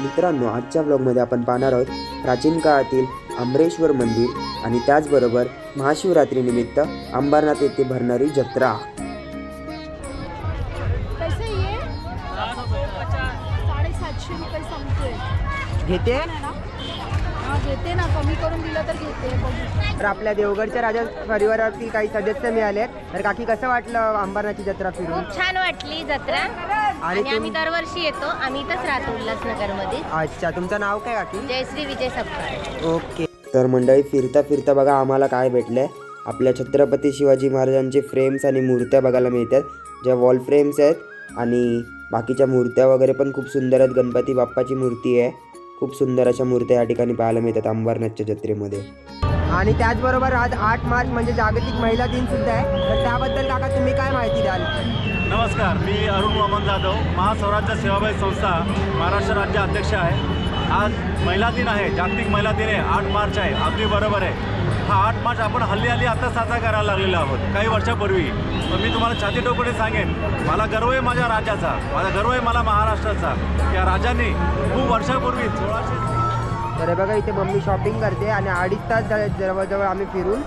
मित्रांनो आजच्या ब्लॉगमध्ये आपण पाहणार आहोत प्राचीन काळातील आंबरेश्वर मंदिर आणि त्याचबरोबर महाशिवरात्रीनिमित्त अंबरनाथ येथे भरणारी जत्रा. कैसे ये? साडेसातशे रुपये सांगतोय. घेते? घेते ना कमी करून दिलं तर घेते. तर आपल्या देवगडच्या राजा परिवारातील काही सदस्य मिळाले तर काकी कसं वाटलं अंबरनाथची जत्रा फिरून? खूप छान वाटली जत्रा. आणि तुम- आम्ही दरवर्षी येतो. आम्ही इथंच राहतो उल्हासनगरमध्ये अच्छा तुमचं नाव काय काकी? जयश्री विजय सपकाळ. ओके. तर मंडळी फिरता फिरता बघा आम्हाला काय भेटलंय. आपल्या छत्रपती शिवाजी महाराजांचे फ्रेम्स आणि मूर्त्या बघायला मिळतात. ज्या वॉल फ्रेम्स आहेत आणि बाकीच्या मूर्त्या वगैरे पण खूप सुंदर आहेत. गणपती बाप्पाची मूर्ती आहे. खूप सुंदर अशा मूर्त्या या ठिकाणी पाहायला मिळतात अंबरनाथच्या जत्रेमध्ये. आणि त्याचबरोबर आज आठ मार्च म्हणजे जागतिक महिला दिन सुद्धा आहे. तर त्याबद्दल काका तुम्ही काय माहिती द्याल? नमस्कार मी अरुण वामन जाधव महास्वराज्य सेवाभावी संस्था महाराष्ट्र राज्य अध्यक्ष आहे. आज महिला दिन आहे जागतिक महिला दिन आहे आठ मार्च आहे अगदी बरोबर आहे. हा आठ मार्च आपण हल्ली हल्ली आता साजरा करायला लागलेलो आहोत. काही वर्षापूर्वी. पण मी तुम्हाला छाती टोकणे सांगेन मला गर्व आहे माझ्या राज्याचा. माझा गर्व आहे मला महाराष्ट्राचा. या राजाने खूप वर्षापूर्वी सोळाशे तर बघा इथे मम्मी शॉपिंग करते आणि अडीच तास झाले जवळजवळ आम्ही फिरून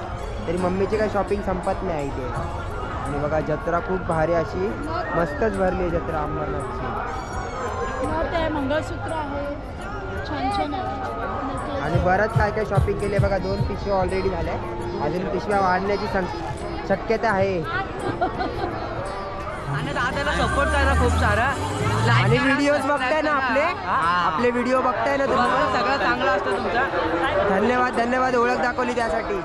तरी मम्मीची काही शॉपिंग संपत नाही इथे. आणि बघा जत्रा खूप भारी अशी मस्तच भरली आहे जत्रा अंबरनाथची ते मंगळसूत्र आहे. छान छान आहे. आणि बरंच काय काय शॉपिंग केली बघा दोन पिशव्या ऑलरेडी झाल्या. अजून पिशव्या वाढण्याची शक्यता आहे. आणि दादाला सपोर्ट करा खूप सारा. आणि व्हिडिओज बघताय ना आपले? आपले व्हिडिओ बघताय ना तुम्ही? सगळं चांगलं असतं तुमचं. धन्यवाद धन्यवाद. ओळख दाखवली त्यासाठी.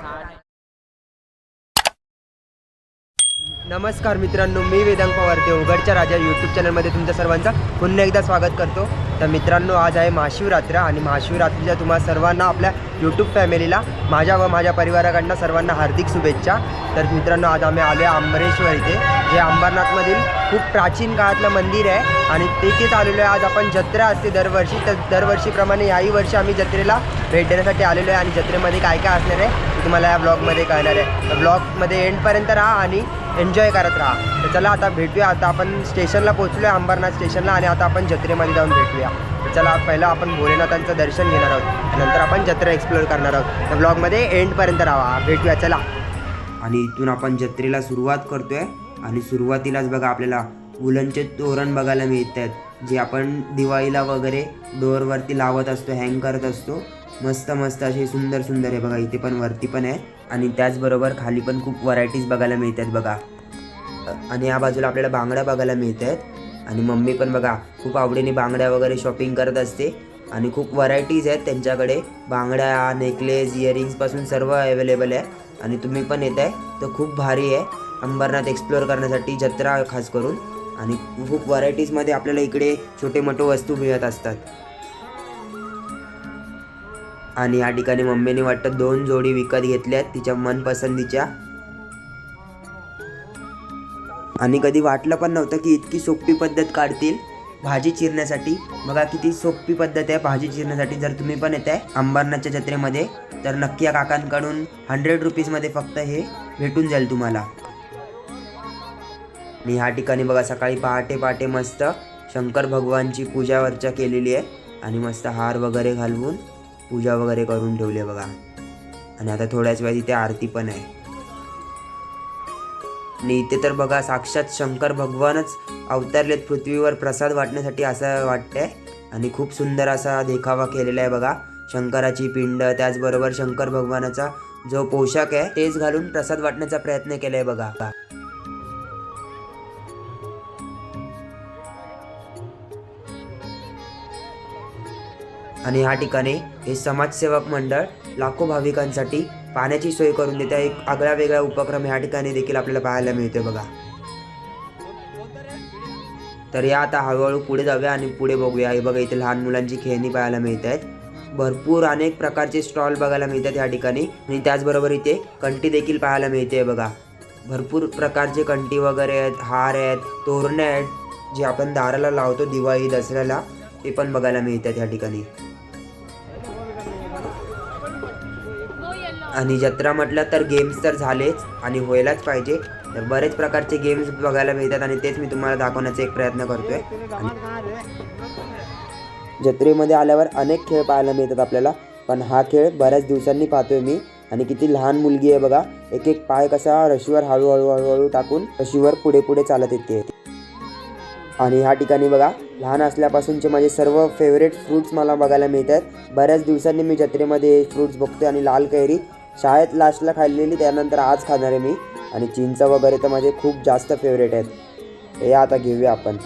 नमस्कार मित्रांनो मी वेदांग पवार देवगडच्या राजा यूट्यूब चॅनलमध्ये तुमच्या सर्वांचं पुन्हा एकदा स्वागत करतो. तर मित्रांनो आज आहे महाशिवरात्र आणि महाशिवरात्रीच्या तुम्हा सर्वांना आपल्या यूट्यूब फॅमिलीला माझ्या व माझ्या परिवाराकडनं सर्वांना हार्दिक शुभेच्छा. तर मित्रांनो आज आम्ही आलो आहे अंबरेश्वर इथे. जे अंबरनाथमधील खूप प्राचीन काळातलं मंदिर आहे आणि तिथेच आलेलो आहे. आज आपण जत्रा असते दरवर्षी तर दरवर्षीप्रमाणे याही वर्षी आम्ही जत्रेला भेट देण्यासाठी आलेलो आहे आणि जत्रेमध्ये काय काय असणार आहे ते तुम्हाला या ब्लॉगमध्ये कळणार आहे. तर ब्लॉगमध्ये एंडपर्यंत राहा आणि एन्जॉय करत राहा. तर चला आता भेटूया. आता आपण स्टेशनला पोहोचलो आहे अंबरनाथ स्टेशनला आणि आता आपण जत्रेमध्ये जाऊन भेटूया. तर चला पहिलं आपण भोलेनाथांचं दर्शन घेणार आहोत. नंतर आपण जत्रा एक्सप्लोअर करणार आहोत. तर ब्लॉगमध्ये एंडपर्यंत राहा. भेटूया चला. आणि इथून आपण जत्रेला सुरुवात करतोय. आणि सुरुवातीलाच बघा आपल्याला वुलनचे तोरण बघायला मिळत आहेत जे आपण दिवाळीला वगैरे डोअरवरती लावत असतो हँग करत असतो. मस्त मस्त असे सुंदर सुंदर आहे बघा. इथे पण वरती पण आहे. आणि त्याचबरोबर खाली पण खूप व्हरायटीज बघायला मिळतात बघा. आणि या बाजूला आपल्याला बांगड्या बघायला मिळत आहेत आणि मम्मी पण बघा खूप आवडीने बांगड्या वगैरे शॉपिंग करत असते. आणि खूप व्हरायटीज आहेत त्यांच्याकडे. बांगड्या नेकलेस इयरिंग्सपासून सर्व अवेलेबल आहे. आणि तुम्ही पण येत आहे तर खूप भारी आहे. अंबरनाथ एक्सप्लोअर करण्यासाठी जत्रा खास करून. आणि खूप व्हरायटीजमध्ये आपल्याला इकडे छोटे मोठे वस्तू मिळत असतात. आणि या ठिकाणी मम्मीने वाटतं दोन जोडी विकत घेतल्यात तिच्या मनपसंतीच्या. आणि कधी वाटलं पण नव्हतं की इतकी सोपी पद्धत काढतील भाजी चिरण्यासाठी. बघा किती सोपी पद्धत आहे भाजी चिरण्यासाठी. जर तुम्ही पण येत आहे अंबरनाथच्या जत्रेमध्ये तर नक्की या काकांकडून हंड्रेड रुपीजमध्ये फक्त हे भेटून जाईल तुम्हाला. आणि ह्या ठिकाणी बघा सकाळी पहाटे पहाटे मस्त शंकर भगवानची पूजा वर्चा केलेली आहे. आणि मस्त हार वगैरे घालवून पूजा वगैरे करून ठेवली आहे बघा. आणि आता थोड्याच वेळात इथे आरती पण आहे. आणि इथे तर बघा साक्षात शंकर भगवानच अवतरलेत पृथ्वीवर प्रसाद वाटण्यासाठी असं वाटतंय. आणि खूप सुंदर असा देखावा केलेला आहे बघा शंकराची पिंड. त्याचबरोबर शंकर भगवानाचा जो पोशाख आहे तेच घालून प्रसाद वाटण्याचा प्रयत्न केलाय बघा. आणि ह्या ठिकाणी हे समाजसेवक मंडळ लाखो भाविकांसाठी पाण्याची सोय करून देते. एक आगळा वेगळा उपक्रम ह्या ठिकाणी देखील आपल्याला पाहायला मिळतो बघा. तर या आता हळूहळू पुढे जाऊया आणि पुढे बघूया. हे बघा इथे लहान मुलांची खेळणी पाहायला मिळत आहेत भरपूर अनेक प्रकारचे स्टॉल बघायला मिळतात या ठिकाणी. आणि त्याचबरोबर इथे कंटी देखील पाहायला मिळते बघा. भरपूर प्रकारचे कंटी वगैरे आहेत हार आहेत तोरणे आहेत. जे आपण दाराला लावतो दिवाळी दसऱ्याला ते पण बघायला मिळतात या ठिकाणी. आणि जत्रा म्हटलं तर गेम्स तर झालेच आणि व्हायलाच पाहिजे. तर बरेच प्रकारचे गेम्स बघायला मिळतात आणि तेच मी तुम्हाला दाखवण्याचा एक प्रयत्न करतोय. जत्रेमध्ये आल्यावर अनेक खेळ पाहायला मिळतात आपल्याला. पण हा खेळ बऱ्याच दिवसांनी पाहतोय मी. आणि किती लहान मुलगी आहे बघा. एक एक पाय कसा रशीवर हळूहळू हळूहळू टाकून रशीवर पुढे पुढे चालत येते. आणि ह्या ठिकाणी बघा लहान असल्यापासूनचे माझे सर्व फेवरेट फ्रूट्स मला बघायला मिळत आहेत बऱ्याच दिवसांनी मी जत्रेमध्ये फ्रूट्स बघतोय आणि लाल कैरी शाळेत लास्टला खाल्लेली त्यानंतर आज खाणार आहे मी. आणि चिंच वगैरे तर माझे खूप जास्त फेवरेट आहेत. हे आता घेऊया आपण.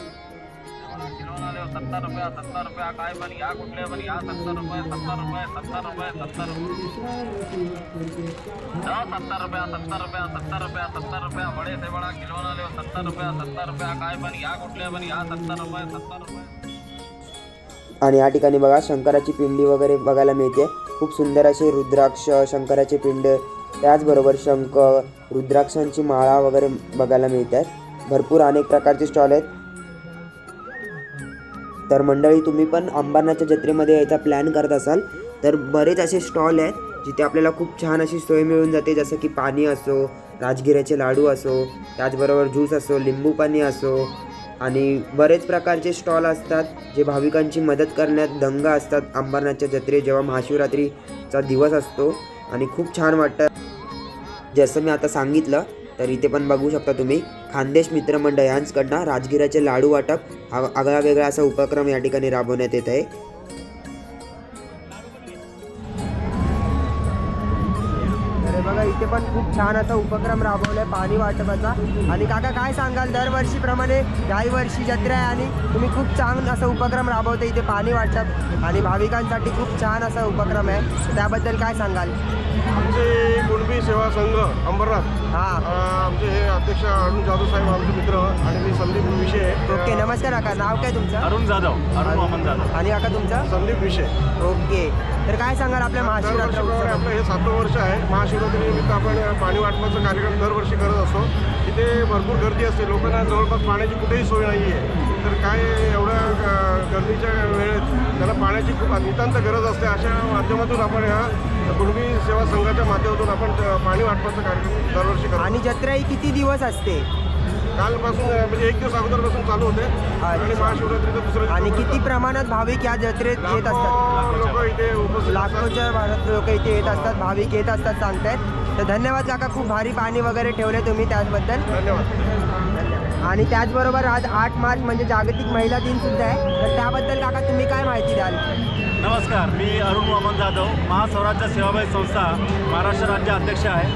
आणि या ठिकाणी बघा शंकराची पिंडी वगैरे बघायला मिळते. खूप सुंदर असे रुद्राक्ष शंकराचे पिंड त्याचबरोबर शंख रुद्राक्षांची माळा वगैरे बघायला मिळतात. भरपूर अनेक प्रकारचे स्टॉल आहेत. तर मंडळी तुम्ही पण अंबरनाथच्या जत्रेमध्ये यायचा प्लॅन करत असाल तर बरेच असे स्टॉल आहेत जिथे आपल्याला खूप छान अशी सोय मिळून जाते जसं की पाणी असो राजगिऱ्याचे लाडू असो त्याचबरोबर ज्यूस असो लिंबू पाणी असो आणि बरेच प्रकारचे स्टॉल असतात जे भाविकांची मदत करण्यात दंग असतात. अंबरनाथच्या जत्रे जेव्हा महाशिवरात्रीचा दिवस असतो आणि खूप छान वाटतं. जसं मी आता सांगितलं तर इथे पण बघू शकता तुम्ही खानदेश मित्रमंडळ यांचकडनं राजगिराचे लाडू वाटप हा आगळा वेगळा असा उपक्रम या ठिकाणी राबवण्यात येत आहे. इथे पण खूप छान असा उपक्रम राबवलाय पाणी वाटपाचा. आणि काका काय सांगाल? दरवर्षीप्रमाणे याही वर्षी जत्रा आहे आणि तुम्ही खूप छान असा उपक्रम राबवता इथे पाणी वाटप. आणि भाविकांसाठी खूप छान असा उपक्रम आहे. त्याबद्दल काय सांगाल? आमचे कुणबी सेवा संघ अंबरनाथ. हां. आमचे हे अध्यक्ष अरुण जाधव साहेब आमचे मित्र आणि मी संदीप विषय ओके नमस्कार काका. नाव काय तुमचं? अरुण जाधव. अरुण वामन जाधव. आणि काका तुमचं? संदीप विषय ओके. तर काय सांगाल आपल्या महाशिवरात्र दरवर्षीप्रमाणे उत्सवात? आपलं हे सातवं वर्ष आहे. महाशिवरात्रीनिमित्त आपण पाणी वाटपाचा कार्यक्रम दरवर्षी करत असतो. तिथे भरपूर गर्दी असते. लोकांना जवळपास पाण्याची कुठेही सोय नाही आहे तर काय एवढ्या अं, गर्दीच्या वेळेत त्याला पाण्याची खूप नितांत गरज असते. अशा माध्यमातून आपण ह्या कुणबी सेवा संघाच्या माध्यमातून आपण पाणी वाटपाचा कार्यक्रम दरवर्षी करतो. आणि जत्रा ही किती दिवस असते? कालपासून म्हणजे एक दिवस अगोदरपासून चालू होते. आणि महाशिवरात्रीचं दुसरं आणि किती प्रमाणात भाविक या जत्रेत येत असतात? लोक इथे उपस्थित. लाखोच्या भारत लोक इथे येत असतात भाविक येत असतात सांगतायत. तर धन्यवाद काका खूप भारी पाणी वगैरे ठेवले तुम्ही त्याचबद्दल. धन्यवाद. आणि त्याचबरोबर आज आठ मार्च म्हणजे जागतिक महिला दिन सुद्धा आहे. तर त्याबद्दल काका तुम्ही काय माहिती द्याल? नमस्कार मी अरुण वामन जाधव महास्वराज्य सेवाभावी संस्था महाराष्ट्र राज्य अध्यक्ष आहे.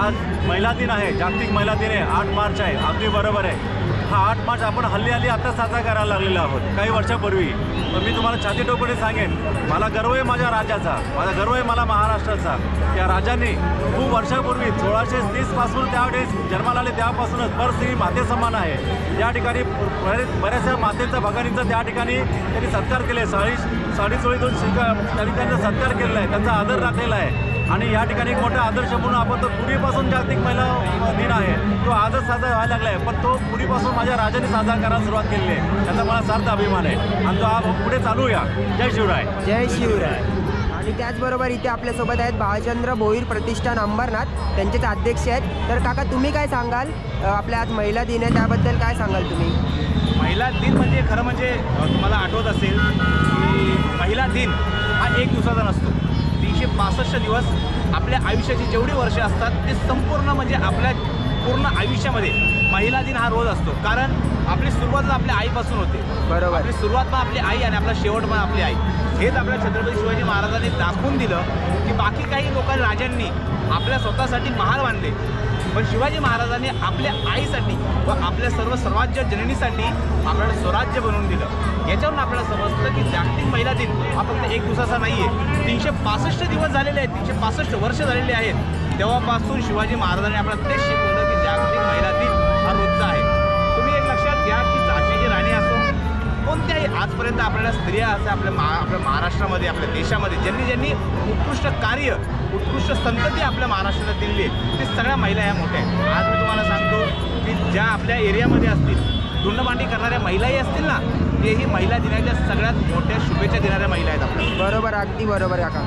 आज महिला दिन आहे जागतिक महिला दिन आहे आठ मार्च आहे अगदी बरोबर आहे. हा आठ मार्च आपण हल्ली हल्ली आता साजरा करायला लागलेलो आहोत काही वर्षापूर्वी. पण मी तुम्हाला छाती टोपणे सांगेन मला गर्व आहे माझ्या राज्याचा माझा गर्व आहे मला महाराष्ट्राचा. त्या राजाने खूप वर्षापूर्वी सोळाशे तीसपासून त्यावेळेस जन्माला आले त्यापासूनच परस्त्री माते समान आहे. त्या ठिकाणी बरेच बऱ्याचशा मातेचा भगानीचा त्या ठिकाणी त्यांनी सत्कार केले साडी साडी चोळीतून शिका त्यांनी त्यांचा सत्कार केलेला आहे त्यांचा आदर राखलेला आहे. आणि या ठिकाणी एक मोठा आदर्श म्हणून आपण तो पूर्वीपासून जागतिक महिला दिन आहे तो आजच साजरा व्हायला लागला आहे. पण तो पूर्वीपासून माझ्या राजाने साजरा करायला सुरुवात केलेली आहे. त्याचा मला सार्थ अभिमान आहे. आणि तो हा पुढे चालू या जय शिवराय. जय शिवराय. आणि त्याचबरोबर इथे आपल्यासोबत आहेत बाळचंद्र भोईर प्रतिष्ठान अंबरनाथ. त्यांचेच अध्यक्ष आहेत. तर काका तुम्ही काय सांगाल? आपल्या आज महिला दिन आहे त्याबद्दल काय सांगाल तुम्ही? महिला दिन म्हणजे खरं म्हणजे तुम्हाला आठवत असेल की महिला दिन हा एक दिवसाचा नसतो. तीनशे पासष्ट दिवस आपल्या आयुष्याची जेवढी वर्षे असतात ते संपूर्ण म्हणजे आपल्या पूर्ण आयुष्यामध्ये महिला दिन हा रोज असतो. कारण आपली सुरुवात आपल्या आईपासून होते. बरोबर. आपली सुरुवात पण आपली आई आणि आपला शेवट पण आपली आई. हेच आपल्या छत्रपती शिवाजी महाराजांनी दाखवून दिलं की बाकी काही लोकांनी राजांनी आपल्या स्वतःसाठी महाल बांधले. पण शिवाजी महाराजांनी आपल्या आईसाठी व आपल्या सर्व सर्वाज्य जननीसाठी आपल्याला स्वराज्य बनवून दिलं. याच्यावरून आपल्याला समजतं की जागतिक महिला दिन हा फक्त एक दिवसाचा नाही आहे तीनशे पासष्ट दिवस झालेले आहेत तीनशे पासष्ट वर्ष झालेले आहेत. तेव्हापासून शिवाजी महाराजांनी आपल्याला तेच शिकवलं की जागतिक महिला दिन हा रोजचा आहे. तुम्ही एक लक्षात घ्या की झाशीची राणी असो कोणत्याही आजपर्यंत आपल्याला स्त्रिया असं आपल्या मा आपल्या महाराष्ट्रामध्ये आपल्या देशामध्ये ज्यांनी ज्यांनी उत्कृष्ट कार्य उत्कृष्ट संतती आपल्या महाराष्ट्राला दिली आहे. ते सगळ्या महिला ह्या मोठ्या आहेत. आज मी तुम्हाला सांगतो की ज्या आपल्या एरियामध्ये असतील धुंडमांडी करणाऱ्या महिलाही असतील ना तेही महिला दिनाच्या सगळ्यात मोठ्या शुभेच्छा देणाऱ्या महिला आहेत आपल्या. बरोबर अगदी बरोबर काका.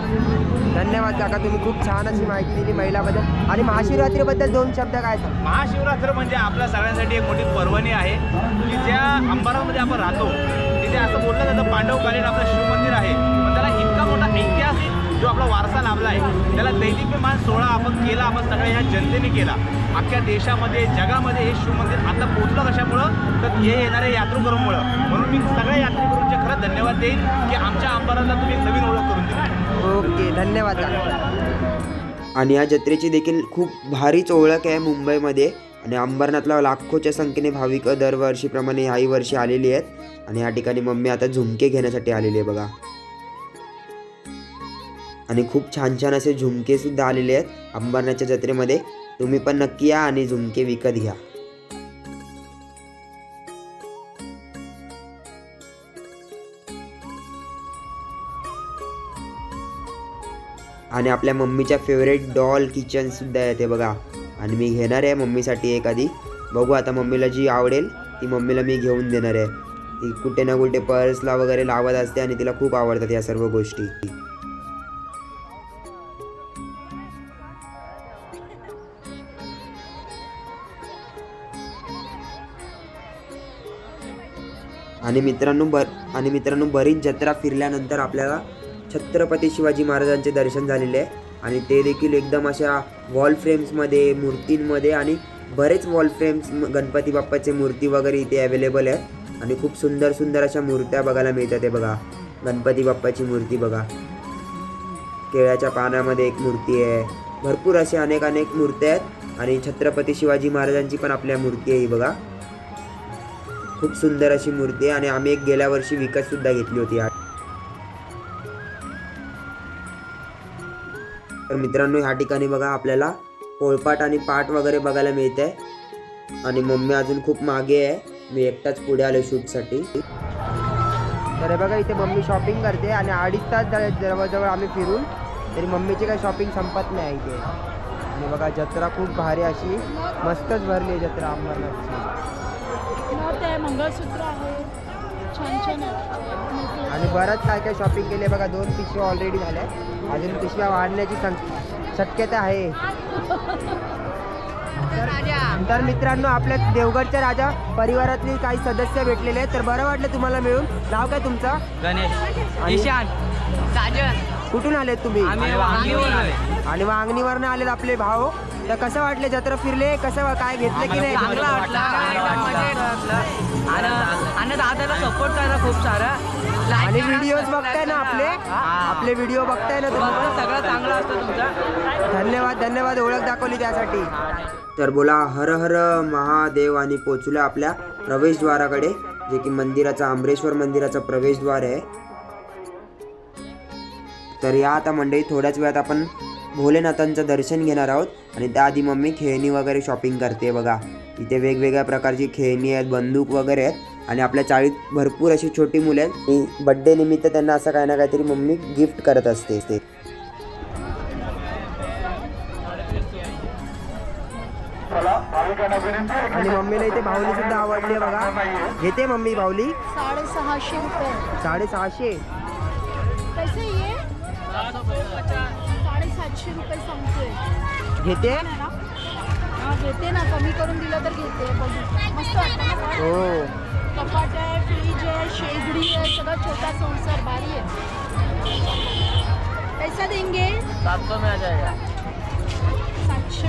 धन्यवाद काका तुम्ही खूप छान अशी माहिती दिली महिलाबद्दल. आणि महाशिवरात्रीबद्दल दोन शब्द काय सांग? महाशिवरात्र म्हणजे आपल्या सगळ्यांसाठी एक मोठी पर्वणी आहे की ज्या अंबारामध्ये आपण राहतो ती इथे असं बोललं जातं पांडवकालीन आपलं शिवमंदिर आहे. पण त्याला इतका मोठा ऐतिहासिक जो आपला वारसा लाभला आहे त्याला दैदिप्यमान सोहळा आपण केला आपण सगळ्या ह्या जनतेने केला. अख्ख्या देशामध्ये जगामध्ये हे शिवमंदिर आता पोचलं कशामुळं? तर हे येणाऱ्या यात्रेकरूमुळं. म्हणून मी सगळ्या यात्रेकरूंचे खरंच धन्यवाद देईन की आमच्या अंबाराला तुम्ही नवीन ओळख करून दिली. ओके धन्यवाद. आणि या जत्रेची देखील खूप भारीच ओळख आहे मुंबईमध्ये. आणि अंबरनाथला लाखोच्या संख्येने भाविक दरवर्षीप्रमाणे ह्याही वर्षी आलेली आहेत. आणि या ठिकाणी मम्मी आता झुमके घेण्यासाठी आलेली आहे बघा. आणि खूप छान छान असे झुमकेसुद्धा आलेले आहेत अंबरनाथच्या जत्रेमध्ये. तुम्ही पण नक्की या आणि झुमके विकत घ्या. आणि आपल्या मम्मीच्या फेवरेट डॉल किचनसुद्धा येते बघा. आणि मी घेणार आहे मम्मीसाठी एखादी बघू आता मम्मीला जी आवडेल ती मम्मीला मी घेऊन देणार आहे. ती कुठे ना कुठे पर्सला वगैरे लावत असते आणि तिला खूप आवडतात या सर्व गोष्टी. आणि मित्रांनो बर आणि मित्रांनो बरीच जत्रा फिरल्यानंतर आपल्याला छत्रपती शिवाजी महाराजांचे दर्शन झालेले आहे. आणि ते देखील एकदम अशा वॉल फ्रेम्समध्ये मूर्तींमध्ये आणि बरेच वॉल फ्रेम्स गणपती बाप्पाचे मूर्ती वगैरे इथे अवेलेबल आहेत आणि खूप सुंदर सुंदर अशा मूर्त्या बघायला मिळतात हे बघा. गणपती बाप्पाची मूर्ती बघा. केळ्याच्या पानामध्ये एक मूर्ती आहे. भरपूर असे अनेक अनेक मूर्त्या आहेत. आणि छत्रपती शिवाजी महाराजांची पण आपल्या मूर्ती आहे ही बघा. खूप सुंदर अशी मूर्ती आहे आणि आम्ही एक गेल्या वर्षी विकत सुद्धा घेतली होती. तर मित्रांनो ह्या ठिकाणी बघा आपल्याला पोळपाट आणि पाट वगैरे बघायला मिळत आहे आणि मम्मी अजून खूप मागे आहे. मी एकटाच पुढे आलो शूटसाठी. तर बघा इथे मम्मी शॉपिंग करते आणि अडीच तास जवळजवळ आम्ही फिरून. तरी मम्मीची काही शॉपिंग संपत नाही इथे. आणि बघा जत्रा खूप भारी अशी मस्तच भरली आहे जत्रा अंबरनाथची. मंगळसूत्र आहे. छान छान आहे. आणि बरंच काय काय शॉपिंग केली बघा दोन पिशव्या ऑलरेडी झाल्या. अजून पिशव्या वाढण्याची शक्यता आहे. तर मित्रांनो आपल्या देवगडच्या राजा परिवारातली काही सदस्य भेटलेले आहेत. तर बरं वाटलं तुम्हाला मिळून. नाव काय तुमचं? गणेश. ईशान. साजन कुठून आलेत तुम्ही. आणि वांगणीवरनं आलेत आपले भाऊ. तर कसं वाटले जत्रा फिरले? कसं काय घेतलं की नाही? आणि दादाला सपोर्ट करायला खूप सारं. आणि व्हिडिओज बघताय ना आपले? आपले व्हिडिओ बघताय ना तुम्ही? पण? सगळं चांगलं असतं तुमचं. धन्यवाद धन्यवाद. ओळख दाखवली त्यासाठी. तर बोला हर हर महादेव आणि पोचलो आपल्या प्रवेशद्वाराकडे जे की मंदिराचा आंबरेश्वर मंदिराचा प्रवेशद्वार आहे. तर या आता मंडळी थोड्याच वेळात आपण भोलेनाथांचं दर्शन घेणार आहोत. आणि त्याआधी मम्मी खेळणी वगैरे शॉपिंग करते बघा. इथे वेगवेगळ्या प्रकारची खेळणी आहेत बंदूक वगैरे आहेत. आणि आपल्या चाळीत भरपूर अशी छोटी मुले आहेत. आणि बड्डे निमित्त त्यांना असं काही ना काहीतरी मम्मी गिफ्ट करत असते ते आणि मम्मीला इथे भावली सुद्धा आवडली बघा घेते मम्मी भावली साडेसहाशे रुपये. साडेसहाशे. साडेसातशे रुपये सांगतोय. घेते? हा घेते ना. कमी करून दिलं तर घेते. बघू. मस्त? हो. कपाट आहे फ्रीज आहे शेगडी आहे सगळं छोटा संसार भारी आहे. पैसा देंगे? सात सौ में आ जाएगा सातशे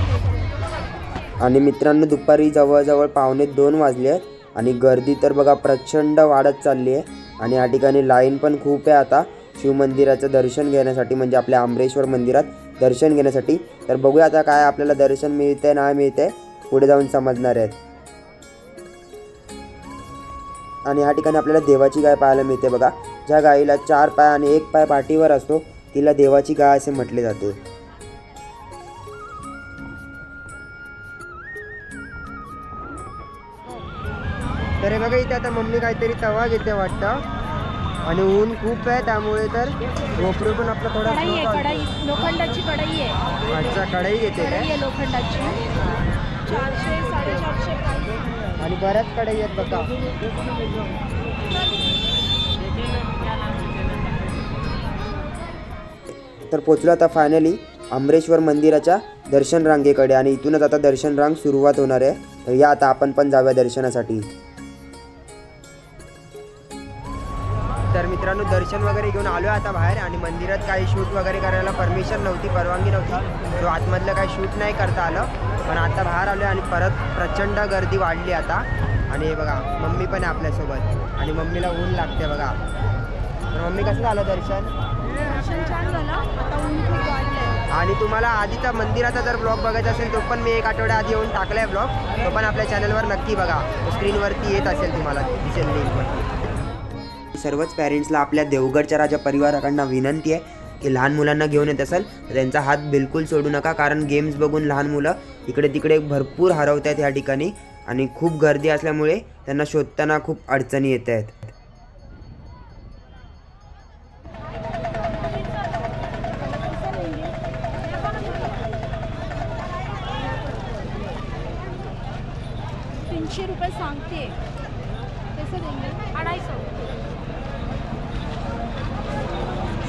आणि मित्रांनो दुपारी जवळजवळ पावणे दोन वाजले आहेत आणि गर्दी तर बघा प्रचंड वाढत चालली आहे. आणि या ठिकाणी लाईन पण खूप आहे आता. शिवमंदिराचं दर्शन घेण्यासाठी म्हणजे आपल्या आंबरेश्वर मंदिरात दर्शन घेण्यासाठी. तर बघूया आता काय आपल्याला दर्शन मिळते नाही मिळते पुढे जाऊन समजणार आहेत. आणि ह्या ठिकाणी आपल्याला देवाची गाय पाहायला मिळते बघा. ज्या गायीला चार पाय आणि एक पाय पाठीवर असतो तिला देवाची गाय असे म्हटले जाते. तर बघा इथे आता मम्मी काहीतरी तवा घेते वाटतं. आणि ऊन खूप आहे त्यामुळे तर गोपरू पण आपला थोडा कढाई आहे. कढाई. लोखंडाची कढाई आहे. अच्छा कढई घेते कढाई काय? लोखंडाची. चारशे साडेचारशे आणि बऱ्याच कढई आहेत बघा. तर पोचलो आता फायनली आंबरेश्वर मंदिराच्या दर्शन रांगेकडे आणि इथूनच आता दर्शन रांग सुरुवात होणार आहे. तर या आता आपण पण जाऊया दर्शनासाठी. मित्रांनो दर्शन वगैरे घेऊन आलो आहे आता बाहेर आणि मंदिरात काही शूट वगैरे करायला परमिशन नव्हती परवानगी नव्हती. तो आतमधलं काही शूट नाही करता आलं. पण आता बाहेर आलो आणि परत प्रचंड गर्दी वाढली आता. आणि हे बघा मम्मी पण आहे आपल्यासोबत. आणि मम्मीला ऊन लागते बघा. तर मम्मी कसं झालं दर्शन? आणि तुम्हाला आधीचा मंदिराचा जर ब्लॉग बघायचा असेल तो पण मी एक आठवड्या आधी येऊन टाकलाय ब्लॉग तो पण आपल्या चॅनलवर नक्की बघा. स्क्रीनवरती येत असेल तुम्हाला दिसेल लिंकवरती सर्वच पॅरेंट्सला आपल्या देवगडच्या राजा परिवाराकडनं विनंती आहे की लहान मुलांना घेऊन येत असेल तर त्यांचा हात बिलकुल सोडू नका कारण गेम्स बघून लहान मुलं इकडे तिकडे भरपूर हरवत आहेत ह्या ठिकाणी. आणि खूप गर्दी असल्यामुळे त्यांना शोधताना खूप अडचणी येत आहेत तीनशे रुपये सांगते कैसे देंगे अढ़ाई सौ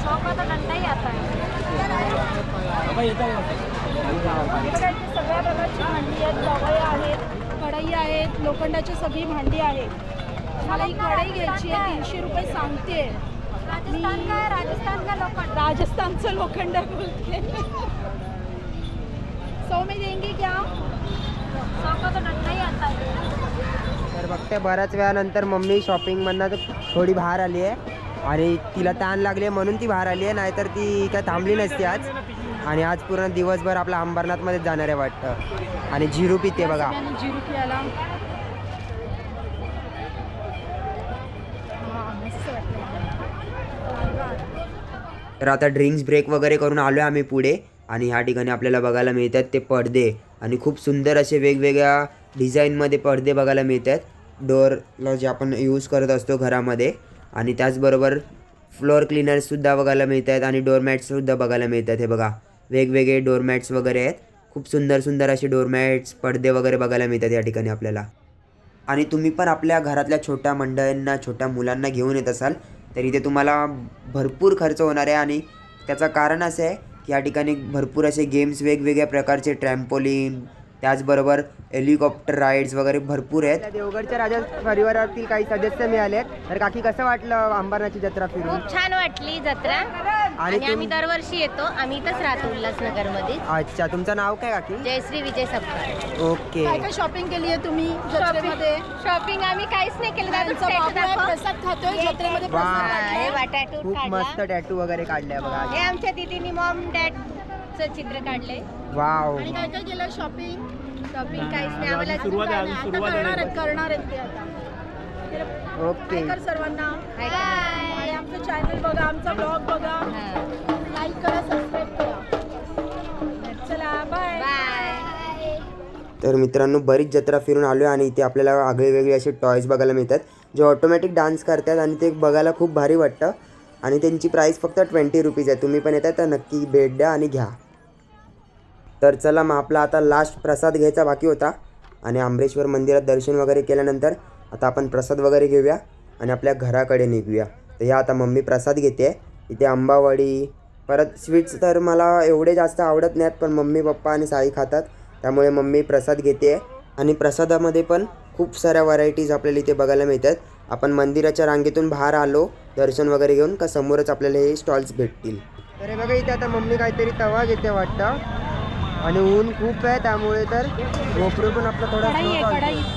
सौ का तो डंडा ही आता है इकडे सगळ्या प्रकारची भांडी आहेत दवाई आहेत कढई आहेत लोखंडाची सगळी भांडी आहेत मला ही कढई घ्यायची आहे तीनशे रुपये सांगते राजस्थान का राजस्थान का लोखंड राजस्थानचं लोखंड बोलते सौ में देंगे क्या तर बघते बऱ्याच वेळानंतर मम्मी शॉपिंगमधनं थोडी बाहेर आली आहे आणि तिला ताण लागली आहे म्हणून ती बाहेर आली आहे नाहीतर ती काय थांबली नसती आज. आणि आज पूर्ण दिवसभर आपल्या अंबरनाथमध्येच जाणार आहे वाटतं. आणि झिरू पिते बघा. प्यायला वाटलं. तर आता ड्रिंक्स ब्रेक वगैरे करून आलो आहे आम्ही पुढे. आणि ह्या ठिकाणी आपल्याला बघायला मिळतात ते पडदे. आणि खूप सुंदर असे वेगवेगळ्या डिझाईनमध्ये पडदे बघायला मिळतात. डोअरला जे आपण यूज करत असतो घरामध्ये. आणि त्याचबरोबर फ्लोअर क्लीनर्ससुद्धा बघायला मिळत आहेत आणि डोअरमॅट्ससुद्धा बघायला मिळतात हे बघा. वेगवेगळे डोअरमॅट्स वगैरे आहेत. खूप सुंदर सुंदर असे डोअरमॅट्स पडदे वगैरे बघायला मिळतात या ठिकाणी आपल्याला. आणि तुम्ही पण आपल्या घरातल्या छोट्या मंडळींना छोट्या मुलांना घेऊन येत असाल तर इथे तुम्हाला भरपूर खर्च होणार आहे. आणि त्याचं कारण असं आहे की या ठिकाणी भरपूर असे गेम्स वेगवेगळ्या प्रकारचे ट्रॅम्पोलिन त्याचबरोबर हेलिकॉप्टर राईड्स वगैरे भरपूर आहेत. देवगडच्या राजा परिवारातील काही सदस्य मिळाले आहेत तर काकी कसं वाटलं अंबरनाथची जत्रा फिरून? खूप छान वाटली जत्रा. आणि आम्ही दरवर्षी येतो. आम्ही इथंच राहतो उल्हासनगरमध्ये अच्छा तुमचं नाव काय काकी? जयश्री विजय सपकाळ. ओके. काय काय शॉपिंग केली आहे तुम्ही जत्रेमध्ये? शॉपिंग आम्ही काहीच नाही केलं. दादा त्यांचा स्टेटस बाबू आहे, दाखव. प्रसाद खातोय हे- जत्रेमध्ये वा. प्रसाद हा, हे वाटलाय. वाटाटूर खूप काढला. मस्त टॅटू वगैरे काढलाय बघा. हे आमच्या दिदीनी मॉम डॅडचं चित्र काढलंय. वाव आणि काय काय केलं शॉपिंग शॉपिंग काहीच नाही आम्हाला सुरुवात आता करणार आहेत करणार आहेत ते आता. ओके काय कर सर्वांना आमचं चॅनल बघा आमचा ब्लॉग बघा. लाईक करा सबस्क्राईब करा. चला बाय तर मित्रांनो बरीच जत्रा फिरून आलो आणि इथे आपल्याला आगळेवेगळे असे टॉयज बघायला मिळतात जे ऑटोमॅटिक डान्स करतात आणि ते बघायला खूप भारी वाटतं. आणि त्यांची प्राईस फक्त ट्वेंटी रुपीज आहे. तुम्ही पण येतात तर नक्की भेट द्या आणि घ्या. तर चला मग आपला आता लास्ट प्रसाद घ्यायचा बाकी होता. आणि आंबरेश्वर मंदिरात दर्शन वगैरे केल्यानंतर आता आपण प्रसाद वगैरे घेऊया आणि आपल्या घराकडे निघूया. तर ह्या आता मम्मी प्रसाद घेते. इथे आंबावडी. परत स्वीट्स तर मला एवढे जास्त आवडत नाहीत पण मम्मी पप्पा आणि साई खातात. त्यामुळे मम्मी प्रसाद घेते. आणि प्रसादामध्ये पण खूप साऱ्या व्हरायटीज आपल्याला इथे बघायला मिळतात. आपण मंदिराच्या रांगेतून बाहेर आलो दर्शन वगैरे घेऊन का समोरच आपल्याला हे स्टॉल्स भेटतील. तर हे बघा इथे आता मम्मी काहीतरी तवा घेते वाटतं. आणि ऊन खूप आहे त्यामुळे तर गोप्रो पण आपला थोडा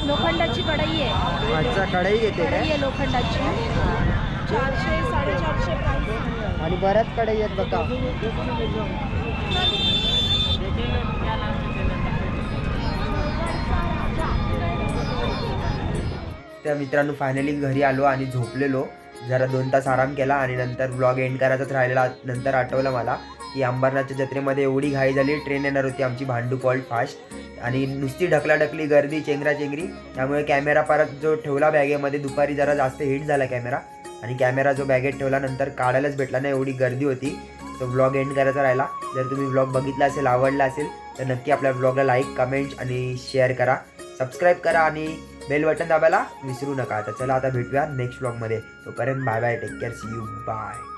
लोखंडाची कढई आहे. अच्छा कढई घेते लोखंडाची. चारशे साडेचारशे प्राईस आणि बऱ्याच कढई आहेत बघा. त्या मित्रांनो फायनली घरी आलो आणि झोपलेलो. जरा दोन तास आराम केला आणि नंतर ब्लॉग एंड करायचाच राहिलेला. नंतर आठवलं मला की अंबरनाथच्या जत्रेमध्ये एवढी घाई झाली ट्रेन येणार होती आमची भांडू कॉल्ड फास्ट आणि नुसती ढकलाढकली गर्दी चेंगरा चेंगरी त्यामुळे कॅमेरा परत जो ठेवला बॅगेमध्ये दुपारी जरा जास्त हिट झाला कॅमेरा आणि कॅमेरा जो बॅगेत ठेवला नंतर काढायलाच भेटला नाही एवढी गर्दी होती. तो ब्लॉग एंड करायचा राहिला. जर तुम्ही ब्लॉग बघितला असेल आवडला असेल तर नक्की आपल्या ब्लॉगला लाईक कमेंट आणि शेअर करा. सबस्क्राईब करा आणि बेल बटन दाबायला विसरू नका. तर चला आता भेटूया नेक्स्ट ब्लॉगमध्ये तोपर्यंत bye bye take care see you bye